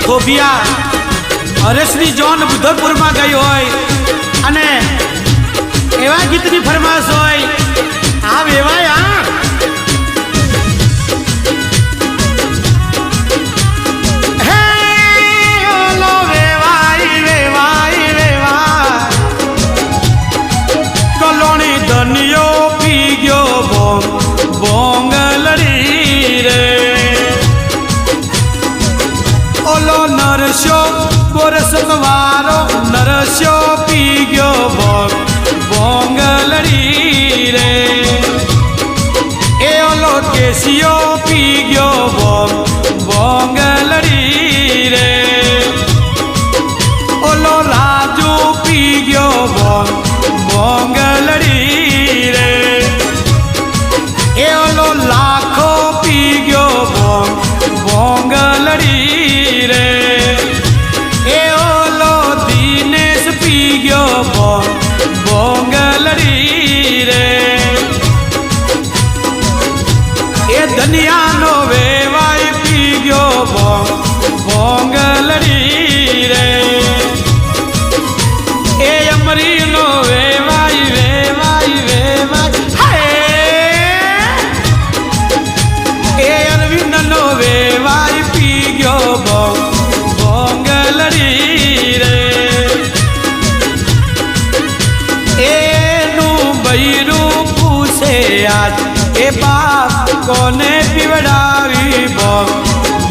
ખોભિયા હરેશની John ઉધમપુરમાં ગઈ હોય અને એવા ગીતની ફરમાશ હોય ધનિયો પી ગયો બોંગ બોંગલડી રે. ઓલો નરસ્યો બોરસત વારો, નરસ્યો પી ગયો બોંગ બોંગલડી રે. એ ઓલો કેસિયો પી ગયો બોંગ બોંગલડી રે. ઓલો રાજુ પી ગયો બોંગ બોંગલડી આજ એ બાપ કોને પીવડાવી બોંગ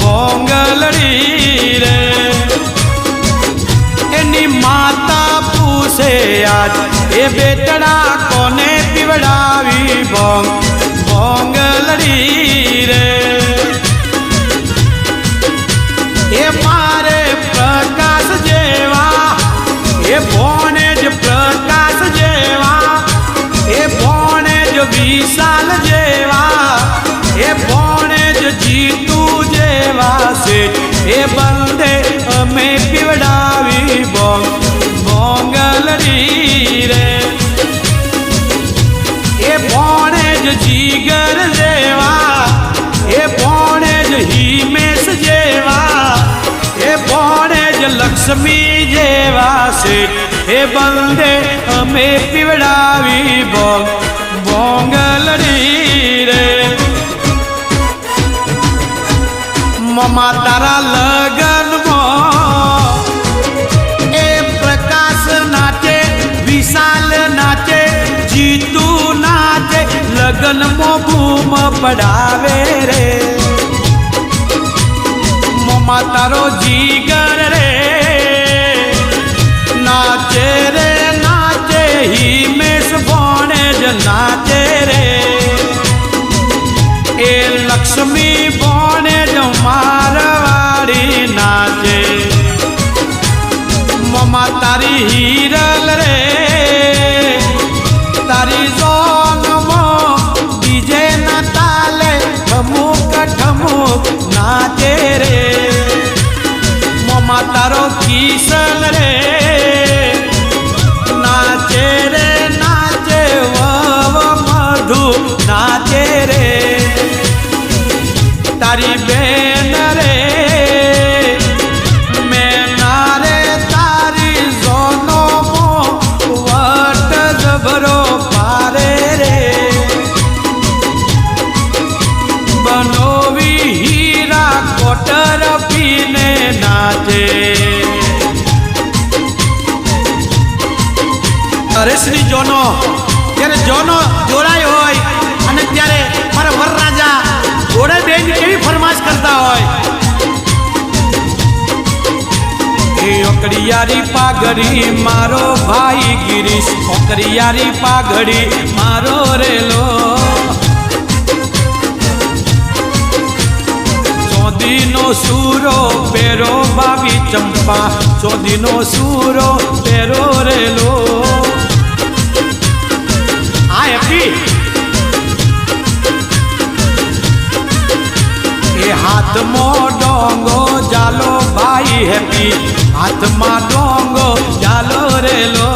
બોંગલડી રે. એની માતા પૂછે આજ એ બેટડા કોને પીવડાવી બોંગ બોંગલડી રે. વિશાલ જેવા, એ ભોણે જ જીતુ જેવા છે. એ બંદે અમે પીવડાવી બોંગ બોંગલડી રે એ ભોણે જ જીગર જેવા, એ ભોણે જ હિમેશ જેવા, એ ભોણે જ લક્ષ્મી જેવા છે. એ બંદે અમે પીવડાવી બોંગ બોંગલડી રે મમા તારા લગનમાં એ પ્રકાશ નાચે વિશાલ નાચે જીતુ નાચે લગનમાં બૂમ પડાવે રે મમા તારો જીગર રે નાચે રે નાચે ભોણે જ નાચે રે. એ લક્ષ્મી બોને જ મારવાડી નાચે. મમા તારી હીરલ રે. તારી જોનમાં બીજે ના તાલે ઠમુક ઠમુક નાચે રે. મમા તારો કિશન બનોવી હીરા કોટર પીને નાચે. હરેશની જોનો ત્યારે જોનો જોડાય હોય અને ત્યારે મારા વરરાજા ઘોડે બેન કેવી ફરમાશ કરતા હોય? ઓકડિયારી પાઘડી, મારો ભાઈ ગિરીશ ઓકડિયારી પાઘડી, મારો રેલો. ચોદીનો સૂરો, પેરો બાવી ચંપા, ચોદીનો સૂરો, પેરો રેલો. આ હેપી હાથમાં ડોંગો, ચાલો ભાઈ હેપી. હાથમાં ડોંગો, ચાલો રેલો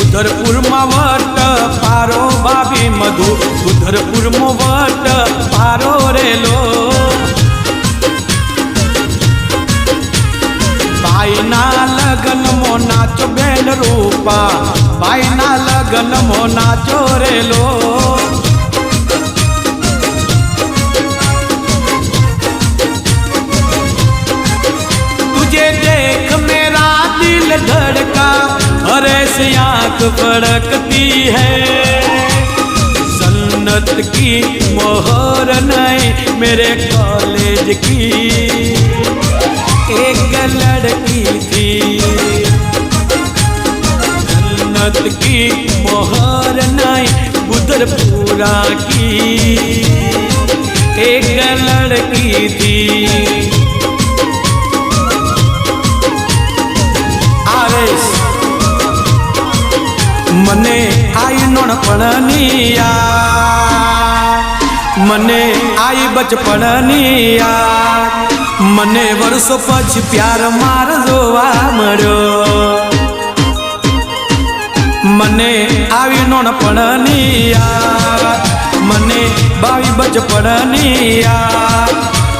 ઉધરપુરમાં વટ પારો ભાભી મધુ. ઉધરપુરમાં વટ પારો રેલો ભાઈના લગ્નમાં નાચ બેન રૂપા. ભાઈના લગ્નમાં નાચો રેલો तुझे देख मेरा दिल धड़का अरे से आंख फड़कती है सन्नत की मोहर नहीं मेरे कॉलेज की एक लड़की थी जन्नत की मोहर नहीं बुदरपुरा की एक लड़की थी આવેશ મને આઈ નોણપણની યાદ મને આઈ બચપણની યાદ મને વર્ષો પછી પ્યાર માર જોવા મળ્યો મને આવી નોણપણની યાદ મને બાવી બચપણની યાદ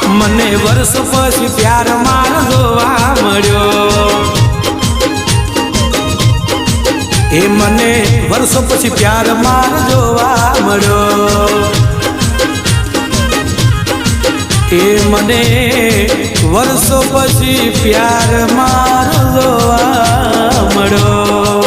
મને વર્ષ પછી પ્યાર માર જોવા મળ્યો. એ મને વર્ષો પછી પ્યાર માર જોવા મળ્યો. એ મને વર્ષો પછી પ્યાર માર જોવા મળ્યો.